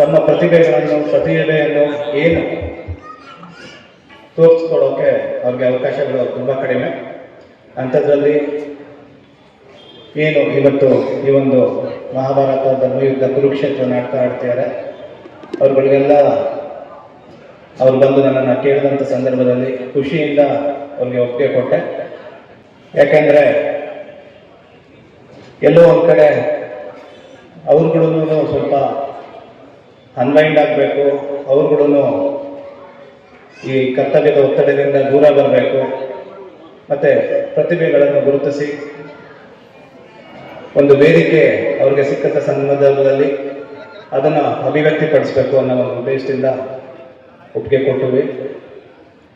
ತಮ್ಮ ಪ್ರತಿಭೆಗಳನ್ನು, ಪ್ರತಿಭೆಯನ್ನು ಏನು ತೋರಿಸ್ಕೊಳ್ಳೋಕೆ ಅವ್ರಿಗೆ ಅವಕಾಶಗಳು ತುಂಬ ಕಡಿಮೆ. ಅಂಥದ್ರಲ್ಲಿ ಏನು ಇವತ್ತು ಈ ಒಂದು ಮಹಾಭಾರತ ಧರ್ಮಯುದ್ಧ ಕುರುಕ್ಷೇತ್ರ ನಾಟಕ ಆಡ್ತಿದ್ದಾರೆ. ಅವ್ರುಗಳಿಗೆಲ್ಲ ಅವ್ರು ಬಂದು ನನ್ನನ್ನು ಕೇಳಿದಂಥ ಸಂದರ್ಭದಲ್ಲಿ ಖುಷಿಯಿಂದ ಅವ್ರಿಗೆ ಒಪ್ಪಿಗೆ ಕೊಟ್ಟೆ. ಯಾಕೆಂದರೆ ಎಲ್ಲೋ ಒಂದು ಕಡೆ ಅವ್ರುಗಳೂ ಸ್ವಲ್ಪ ಅನ್ವೈಂಡ್ ಆಗಬೇಕು ಅವ್ರುಗಳೂ ಈ ಕರ್ತವ್ಯದ ಒತ್ತಡದಿಂದ ದೂರ ಬರಬೇಕು. ಮತ್ತು ಪ್ರತಿಭೆಗಳನ್ನು ಗುರುತಿಸಿ. ಒಂದು ವೇದಿಕೆ ಅವ್ರಿಗೆ ಸಿಕ್ಕಂತ ಸಂದರ್ಭದಲ್ಲಿ ಅದನ್ನು ಅಭಿವ್ಯಕ್ತಿಪಡಿಸಬೇಕು ಅನ್ನೋ ಒಂದು ಉದ್ದೇಶದಿಂದ ಒಪ್ಪಿಗೆ ಕೊಟ್ಟಿವಿ.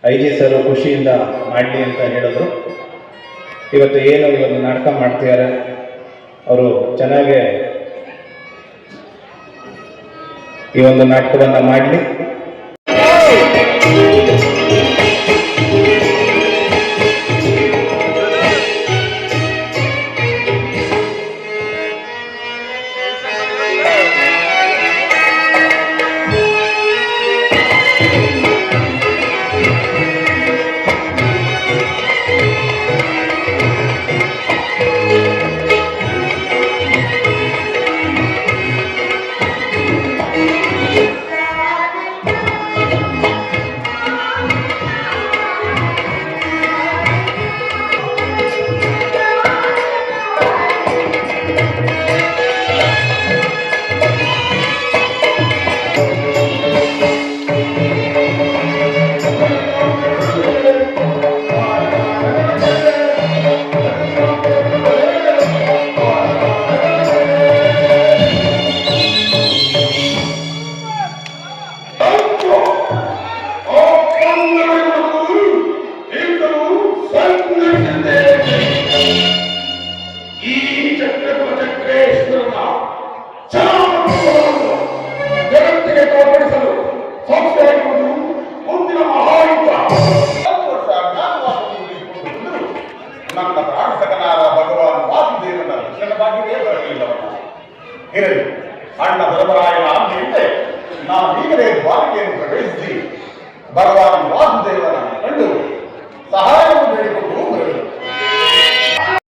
ಐ ಜಿ ಸರ್ ಖುಷಿಯಿಂದ ಮಾಡಲಿ ಅಂತ ಹೇಳಿದ್ರು. ಇವತ್ತು ಏನು ಇವತ್ತು ನಾಟಕ ಮಾಡ್ತಿದ್ದಾರೆ. ಅವರು ಚೆನ್ನಾಗಿ ಈ ಒಂದು ನಾಟಕವನ್ನು ಮಾಡಲಿ. ನನ್ನ ಪ್ರಾಣಸಕನಾದ ಭಗವಾನ್ ವಾಸುದೇವನ ದರ್ಶನವಾಗಿಯೇ ಬರಲಿಲ್ಲವಲ್ಲ ಇರಲಿ ಅಣ್ಣ ಧರ್ಮರಾಯನ ಆಜ್ಞೆಯಂತೆ ನಾನು ಈಗಲೇ ದ್ವಾರಕೆಯನ್ನು ಪ್ರವೇಶಿಸಿ ಭಗವಾನ್ ವಾಸುದೇವನ ಕಂಡು ಸಹಾಯವನ್ನು ಬೇಡಿಕೊಂಡು